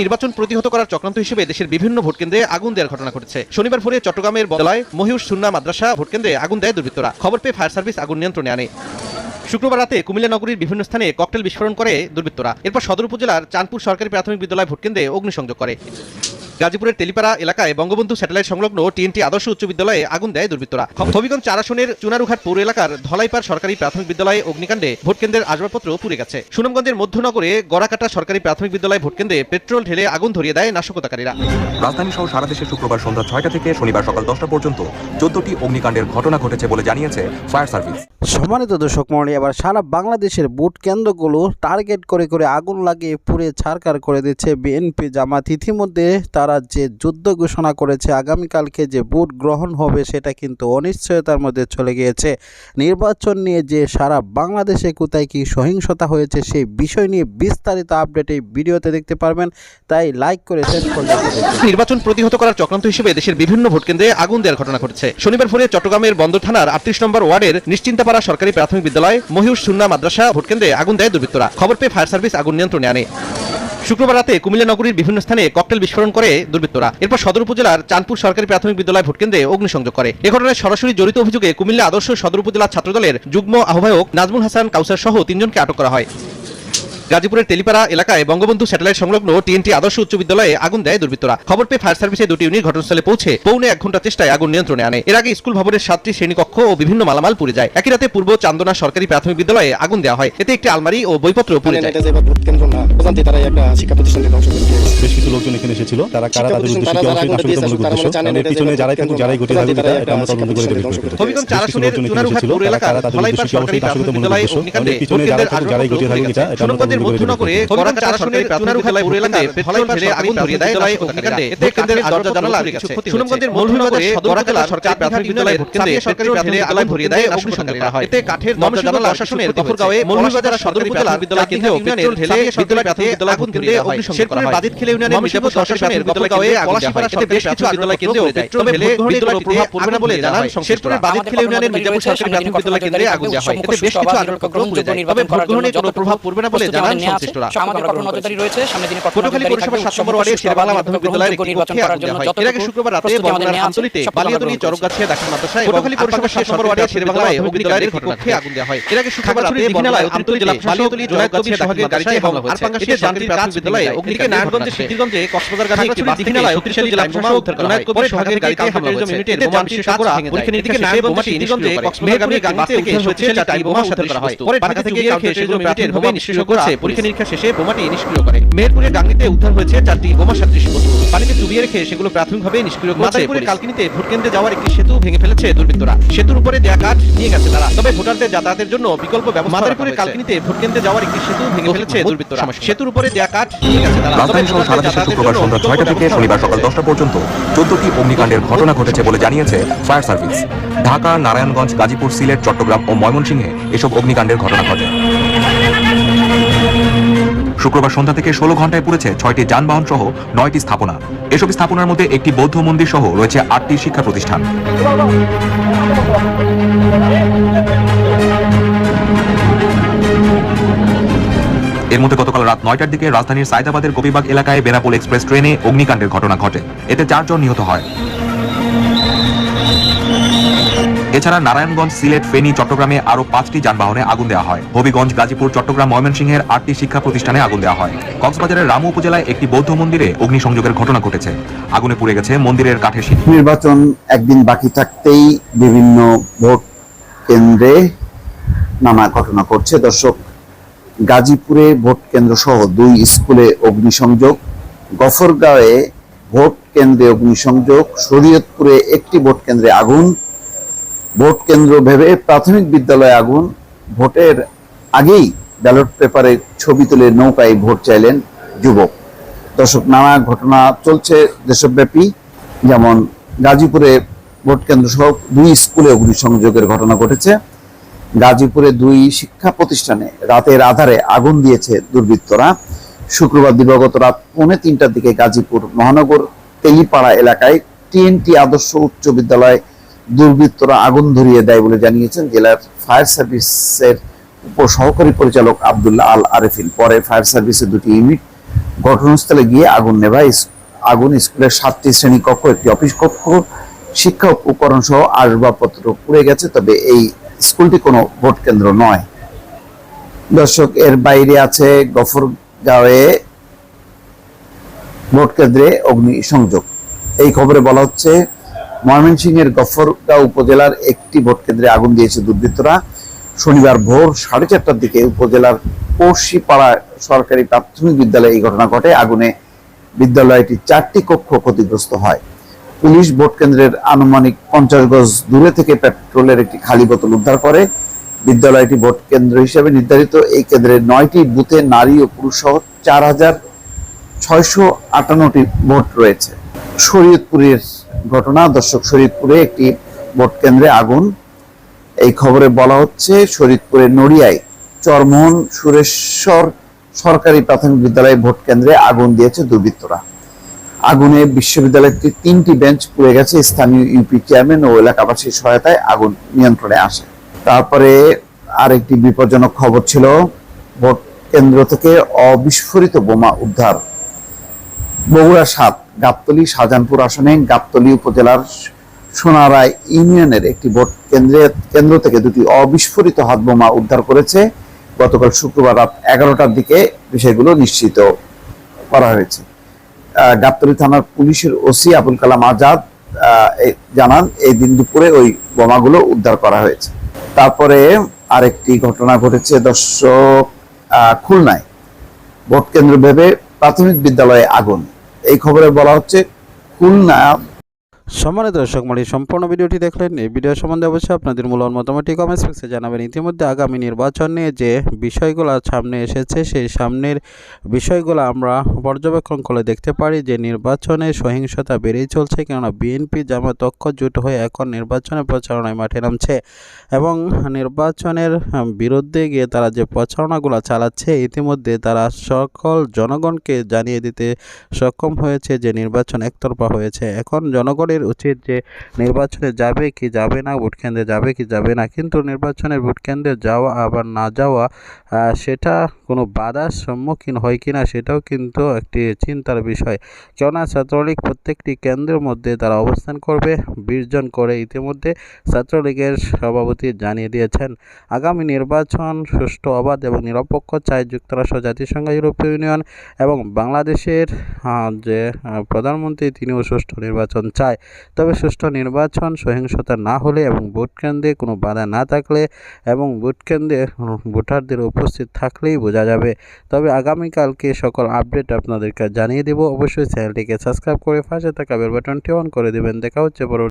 নির্বাচন প্রতিহত করার চক্রান্ত হিসেবে দেশের বিভিন্ন ভোটকেন্দ্রে আগুন দেওয়ার ঘটনা ঘটেছে। শনিবার ভোরে চট্টগ্রামের বদলায় মহিউর সুন্না মাদ্রাসা ভোটকেন্দ্রে আগুন দেয় দুর্বৃত্তরা। খবর পেয়ে ফায়ার সার্ভিস আগুন নিয়ন্ত্রণে আনে। শুক্রবার রাতে কুমিল্লা নগরীর বিভিন্ন স্থানে ককটেল বিস্ফোরণ করে দুর্বৃত্তরা। এরপর সদর উপজেলার চাঁদপুর সরকারি প্রাথমিক বিদ্যালয় ভোটকেন্দ্রে অগ্নিসংযোগ করে। গাজীপুরের তেলিপাড়া এলাকায় বঙ্গবন্ধু স্যাটেলাইট সংলগ্ন টিএনটি আদর্শ উচ্চ বিদ্যালয়ে আগুন দেয় দুর্বৃত্তরা। হবিগঞ্জ চার আসনের চুনারুঘাট পৌর এলাকার ধলাইপাড় সরকারি প্রাথমিক বিদ্যালয়ে অগ্নিকাণ্ডে ভোটকেন্দ্রের আসবাবপত্র পুড়ে গেছে। সুনামগঞ্জের মধ্যনগরে গড়াকাটা সরকারি প্রাথমিক বিদ্যালয় ভোটকেন্দ্রে পেট্রোল ঢেলে আগুন ধরিয়ে দেয় নাশকতাকারীরা। রাজধানী সহ সারা দেশে শুক্রবার সন্ধ্যা ছয়টা থেকে শনিবার সকাল দশটা পর্যন্ত চোদ্দটি অগ্নিকাণ্ডের ঘটনা ঘটেছে বলে জানিয়েছে ফায়ার সার্ভিস। সম্মানিত দর্শক মন্ডলী এবার সারা বাংলাদেশের ভোট কেন্দ্রগুলো টার্গেট করে করে আগুন লাগিয়ে পুড়ে ছারকার করে দিচ্ছে বিএনপি জামাত। ইতিমধ্যে তারা যে যুদ্ধ ঘোষণা করেছে, আগামীকালকে যে ভোট গ্রহণ হবে সেটা কিন্তু অনিশ্চয়তার মধ্যে চলে গিয়েছে। নির্বাচন নিয়ে যে সারা বাংলাদেশে কোথায় কি সহিংসতা হয়েছে সেই বিষয় নিয়ে বিস্তারিত আপডেট এই ভিডিওতে দেখতে পারবেন। তাই লাইক করে নির্বাচন প্রতিহত করার চক্রান্ত হিসেবে দেশের বিভিন্ন ভোটকেন্দ্রে আগুন দেওয়ার ঘটনা ঘটেছে। শনিবার ভোরে চট্টগ্রামের বন্দর থানার আটত্রিশ নম্বর ওয়ার্ডের নিশ্চিন্তাপাড়া সরকারি প্রাথমিক বিদ্যালয় মহিউস সুন্না মাদ্রাসা ভোটকেন্দ্রে আগুন দেয় দুর্বৃত্তরা। খবর পেয়ে ফায়ার সার্ভিস আগুন নিয়ন্ত্রণে আনে। শুক্রবার রাতে কুমিল্লা নগরীর বিভিন্ন স্থানে ককটেল বিস্ফোরণ করে দুর্বৃত্তরা। এরপর সদর উপজেলার চাঁদপুর সরকারি প্রাথমিক বিদ্যালয় ভোটকেন্দ্রে অগ্নিসংযোগ করে। এ ঘটনায় সরাসরি জড়িত অভিযোগে কুমিল্লা আদর্শ সদর উপজেলা ছাত্রদলের যুগ্ম আহ্বায়ক নাজমুল হাসান কাউসার সহ তিনজনকে আটক করা হয়। গাজীপুরের তেলিপাড়া এলাকায় বঙ্গবন্ধু স্যাটেলাইট সংলগ্ন টিএনটি আদর্শ উচ্চ বিদ্যালয়ে আগুন দেয় দুর্বৃত্তরা। খবর পেয়ে ফায়ার সার্ভিসের দুটি ইউনিট ঘটনাস্থলে পৌঁছে পৌনে এক ঘণ্টা চেষ্টায় আগুন নিয়ন্ত্রণে আনে। এর আগে স্কুল ভবনের সাতটি শ্রেণীকক্ষ ও বিভিন্ন মালামাল পুড়ে যায়। একই রাতে পূর্ব চান্দনা সরকারি প্রাথমিক বিদ্যালয়ে আগুন দেওয়া হয়। এতে একটি আলমারি ও বইপত্র পুড়ে যায়। বেশ কিছু লোকজন এখানে এসেছিল। তারা কারা তাদের উদ্দেশ্য কি অবশ্যই নাশকতামূলক উদ্দেশ্য? এর পিছনে যারাই থাকুক যারাই ঘটে থাকুক এটা এটা আমরা তদন্ত করে বের করতে হবিগঞ্জ চার চুনারুঘাট পৌর এলাকার ধলাইপাড় সরকারি প্রাথমিক বিদ্যালয়ে অগ্নিকাণ্ডে যারাই থাকুক যারাই ঘটে থাকুক এটা এটা আমরা তদন্ত সুনামগঞ্জের করে বের মধ্যনগরে করতে গড়াকাটা চার আসনের চুনারুঘাট এলাকায় পেট্রোল ঢেলে আগুন ধরিয়ে দেয় বিদ্যালয়ে অগ্নিকাণ্ডে এতে কেন্দ্রের দরজা জানালা পুড়ে গেছে সুনামগঞ্জের মধ্যনগরে গড়াকাটা সরকারি প্রাথমিক বিদ্যালয়ে ভোটকেন্দ্রে সরকারি ঢেলে আগুন ধরিয়ে দেয় অগ্নিসংযোগকারীরা হয় এতে কাঠের দরজা জানালা প্রশাসনের গফরগাঁওয়ে মৌলভীবাজার সদর উপজেলার বিদ্যালয় কেন্দ্রেও পেট্রোল ঢেলে বিদ্যালয় প্রাথমিক বিদ্যালয় আগুন কেন্দ্রে অগ্নিসংযোগ করা হয়। বাদিত খেলে ইউনিয়নের মির্জাপুর প্রশাসনের বিদ্যালয়ে পলাশীপাড়া সহ বেশ কিছু বিদ্যালয় কেন্দ্রেও পেট্রোল ঢেলে বিদ্যালয় প্রভাব পড়বে না বলে জানান সংশ্লিষ্টরা বাদিত খেলে ইউনিয়নের মির্জাপুর সরকারি প্রাথমিক বিদ্যালয় কেন্দ্রে আগুন দেওয়া হয়। এতে বেশ কিছু আগ্রহ পুড়ে যায় তবে ভোট গ্রহণে কোনো প্রভাব পড়বে না বলে জানান সংশ্লিষ্টরা আমাদের কঠোর নজরদারি রয়েছে সামনে দিনে কঠোর পটুয়াখালী নজরদারি সাত নম্বর ওয়ার্ডের শেরবালা মাধ্যমিক বিদ্যালয়ের একটি কক্ষে আগুন দেওয়া হয়। এর আগে শুক্রবার রাতে সব বালিয়াদুলি প্রকার চরকগাছিয়া দাখিল মাদ্রাসা এবং পটুয়াখালী পৌরসভার সাত নম্বর ওয়ার্ডের শেরবালায় অগ্নিকাণ্ডের একটি কক্ষে আগুন দেওয়া হয়। এর আগে শুক্রবার রাতে দীঘিনালায় অতিরিক্ত জেলা বালিয়াদুলি জয়কবির বিভাগের গাড়িতে এবং আরপাঙ্গাসিয়া শান্তির প্রাথমিক বিদ্যালয়ে অগ্নিকে নারায়ণগঞ্জের সিদ্ধিরগঞ্জে কক্সবাজার গাড়ি একটি বাস দীঘিনালায় অতিরিক্ত জেলা বোমা উদ্ধার করা হয় পরে বিভাগের গাড়িতে হামলা হয়েছে মিনিটের বোমা বিশেষজ্ঞরা পরীক্ষা নিরীক্ষা শেষে বোমাটি নিষ্ক্রিয় করে কক্সবাজারগামী বাস থেকে শক্তিশালী চারটি বোমা উদ্ধার করা হয় পরে ঢাকা থেকে রেখে সেগুলো মিনিটের বোমা নিষ্ক্রিয় করছে পরীক্ষা নিরীক্ষা শেষে বোমাটি নিষ্ক্রিয় করে। মেহেরপুরের গাংনিতে উদ্ধার হয়েছে চারটি বোমা সাদৃশ্য বস্তু। পানিতে ডুবিয়ে রেখে সেগুলো প্রাথমিকভাবে নিষ্ক্রিয় করছে মাদারীপুরের কালকিনিতে ভোট কেন্দ্রে যাওয়ার একটি সেতু ভেঙে ফেলেছে দুর্বৃত্তরা। সেতুর উপরে দেয়া কাঠ নিয়ে গেছে তারা। তবে ভোটারদের যাতায়াতের জন্য বিকল্প ব্যবস্থা মাদারীপুরের কালকিনিতে ভোট কেন্দ্রে যাওয়ার একটি সেতু ভেঙে ফেলেছে দুর্বৃত্তরা। সেতুর উপরে দেয়া কাঠ নিয়ে গেছে তারা। তবে রাজধানী সহ সারা ভোটারদের দেশে যাতায়াতের শুক্রবার জন্য সন্ধ্যা ছয়টা থেকে শনিবার সকাল দশটা পর্যন্ত চোদ্দটি অগ্নিকাণ্ডের ঘটনা ঘটেছে বলে জানিয়েছে ফায়ার সার্ভিস। ঢাকা নারায়ণগঞ্জ গাজীপুর সিলেট চট্টগ্রাম ও ময়মনসিংহে এসব অগ্নিকাণ্ডের ঘটনা ঘটে। শুক্রবার সন্ধ্যা থেকে ষোলো ঘন্টায় পুড়েছে ছয়টি যানবাহন সহ নয়টি স্থাপনা। এসব স্থাপনার মধ্যে একটি বৌদ্ধ মন্দির সহ রয়েছে আটটি শিক্ষা প্রতিষ্ঠান। এর মধ্যে গতকাল রাত নয়টার দিকে রাজধানীর সাইদাবাদের গোপীবাগ এলাকায় বেনাপোল এক্সপ্রেস ট্রেনে অগ্নিকাণ্ডের ঘটনা ঘটে। এতে চারজন নিহত হয়। এছাড়া নারায়ণগঞ্জ, সিলেট, ফেনী, চট্টগ্রামে আরও পাঁচটি যানবাহনে আগুন দেওয়া হয়। হবিগঞ্জ, গাজীপুর, চট্টগ্রাম, ময়মনসিংহের আটটি শিক্ষা প্রতিষ্ঠানে আগুন দেওয়া হয়। কক্সবাজারের রামু উপজেলায় একটি বৌদ্ধ মন্দিরে অগ্নিসংযোগের ঘটনা ঘটেছে। আগুনে পুড়ে গেছে মন্দিরের কাঠের সিঁড়ি নির্বাচন একদিন বাকি থাকতেই বিভিন্ন ভোট কেন্দ্রে নানা ঘটনা ঘটছে। দর্শক, গাজীপুরে ভোট কেন্দ্র সহ দুই স্কুলে অগ্নিসংযোগ, গফরগাঁওয়ে ভোট কেন্দ্রে অগ্নিসংযোগ, শরীয়তপুরে একটি ভোট কেন্দ্রে আগুন ভোট কেন্দ্র ভেবে প্রাথমিক বিদ্যালয়ে আগুন। ভোটের আগেই ব্যালট পেপারে ছবি তুলে নৌকায় ভোট চাইলেন যুবক। দর্শক, নানা ঘটনা চলছে দেশব্যাপী। যেমন গাজীপুরে ভোট কেন্দ্র সহ দুই স্কুলে অগ্নিসংযোগের ঘটনা ঘটেছে। গাজীপুরে দুই শিক্ষা প্রতিষ্ঠানে রাতের আধারে আগুন দিয়েছে দুর্বৃত্তরা। শুক্রবার দিবাগত রাত পৌনে তিনটার দিকে গাজীপুর মহানগর তেলিপাড়া এলাকায় টিএনটি আদর্শ উচ্চ বিদ্যালয় দুর্বৃত্তরা আগুন ধরিয়ে দেয় বলে জানিয়েছেন জেলার ফায়ার সার্ভিসের উপ সহকারী পরিচালক আবদুল্লাহ আল আরেফিন পরে ফায়ার সার্ভিসের দুটি ইউনিট ঘটনাস্থলে গিয়ে আগুন নেভায় আগুন স্কুলের সাতটি শ্রেণি কক্ষ, একটি অফিস কক্ষ, শিক্ষা উপকরণ সহ আসবাবপত্র পুড়ে গেছে, তবে এই স্কুলটি কোনো ভোট কেন্দ্র নয়। দর্শক, এর বাইরে আছে গফরগাঁওয়ে ভোট কেন্দ্রে অগ্নি সংযোগ এই খবরে বলা হচ্ছে ময়মনসিংহের গফরগাঁও উপজেলার একটি ভোট কেন্দ্রে আগুন দিয়েছে দুর্বৃত্তরা। শনিবার ভোর সাড়ে চারটার দিকে উপজেলার পড়শিপাড়া সরকারি প্রাথমিক বিদ্যালয়ে এই ঘটনা ঘটে। আগুনে বিদ্যালয়টি চারটি কক্ষ ক্ষতিগ্রস্ত হয়। পুলিশ ভোট কেন্দ্রের আনুমানিক পঞ্চাশ গজ দূরে থেকে পেট্রোলের একটি খালি বোতল উদ্ধার করে। বিদ্যালয়টি ভোট কেন্দ্র হিসেবে নির্ধারিত। এই কেন্দ্রে নয়টি বুথে নারী ও পুরুষ সহ চার হাজার ছয়শো আটান্নটি ভোট রয়েছে। শরীয়তপুরের ঘটনা, দর্শক শরীয়তপুরে একটি ভোট কেন্দ্রে আগুন। এই খবরে বলা হচ্ছে, শরীয়তপুরের নড়িয়ায় চরমোহন সুরেশ্বর সরকারি প্রাথমিক বিদ্যালয়ে ভোট কেন্দ্রে আগুন দিয়েছে দুর্বৃত্তরা। আগুনে বিশ্ববিদ্যালয়টির তিনটি বেঞ্চ পুড়ে গেছে। স্থানীয় ইউপি চেয়ারম্যান ও এলাকাবাসীর সহায়তায় আগুন নিয়ন্ত্রণে আসে। তারপরে আরেকটি বিপজ্জনক খবর ছিল, ভোট কেন্দ্র থেকে অবিস্ফোরিত বোমা উদ্ধার। বগুড়া সাত গাবতলী শাহজাহানপুর আসনে গাবতলী উপজেলার সোনারায় ইউনিয়নের একটি ভোট কেন্দ্রে কেন্দ্র থেকে দুটি অবিস্ফোরিত হাত বোমা উদ্ধার করেছে। গতকাল শুক্রবার রাত এগারোটার দিকে বিষয়গুলো নিশ্চিত করা হয়েছে। গাবতলী থানার পুলিশের ওসি আবুল কালাম আজাদ জানান, এই দিন দুপুরে ওই বোমাগুলো উদ্ধার করা হয়েছে। তারপরে আরেকটি ঘটনা ঘটেছে দর্শক খুলনায়। ভোট কেন্দ্র ভেবে প্রাথমিক বিদ্যালয়ে আগুন। এই খবরে বলা হচ্ছে খুলনা সম্মানিত দর্শক মণ্ডলী, সম্পূর্ণ ভিডিওটি দেখলেন। এই ভিডিও সম্বন্ধে অবশ্যই আপনাদের মূল্যবান মতামতটি কমেন্টস বক্সে জানাবেন। ইতিমধ্যে আগামী নির্বাচন নিয়ে যে বিষয়গুলো সামনে এসেছে, সেই সামনের বিষয়গুলো আমরা পর্যবেক্ষণ করে দেখতে পারি যে নির্বাচনে সহিংসতা বেড়েই চলছে কেননা বিএনপি জামাত ঐক্য জোট হয়ে এখন নির্বাচনের প্রচারণায় মাঠে নামছে এবং নির্বাচনের বিরুদ্ধে গিয়ে তারা যে প্রচারণাগুলো চালাচ্ছে, ইতিমধ্যে তারা সকল জনগণকে জানিয়ে দিতে সক্ষম হয়েছে যে নির্বাচন একতরফা হয়েছে। এখন জনগণের উচিত যে নির্বাচনে যাবে কি যাবে না, ভোট কেন্দ্রে যাবে কি যাবে না। কিন্তু নির্বাচনের ভোট কেন্দ্রে যাওয়া আবার না যাওয়া সেটা কোনো বাধার সম্মুখীন হয় কি না সেটাও কিন্তু একটি চিন্তার বিষয়। কেননা ছাত্রলীগ প্রত্যেকটি কেন্দ্রের মধ্যে তারা অবস্থান করবে, বিশ জন করে ইতিমধ্যে ছাত্রলীগের সভাপতি জানিয়ে দিয়েছেন। আগামী নির্বাচন সুষ্ঠু, অবাধ এবং নিরপেক্ষ চায় যুক্তরাষ্ট্র, জাতিসংঘ, ইউরোপীয় ইউনিয়ন এবং বাংলাদেশের যে প্রধানমন্ত্রী তিনিও সুষ্ঠু নির্বাচন চায়। তবে সুষ্ঠু নির্বাচন সহিংসতা না হলে এবং ভোট কেন্দ্রে কোনো বাধা না থাকলে এবং ভোট কেন্দ্রে উম, ভোটারদের উপস্থিত থাকলেই বোঝা যাবে। তবে আগামীকালকে সকল আপডেট আপনাদেরকে জানিয়ে দেব। অবশ্যই চ্যানেলটিকে সাবস্ক্রাইব করে পাশে থাকা বেল বাটনটি অন করে দেবেন। দেখা হচ্ছে পরবর্তী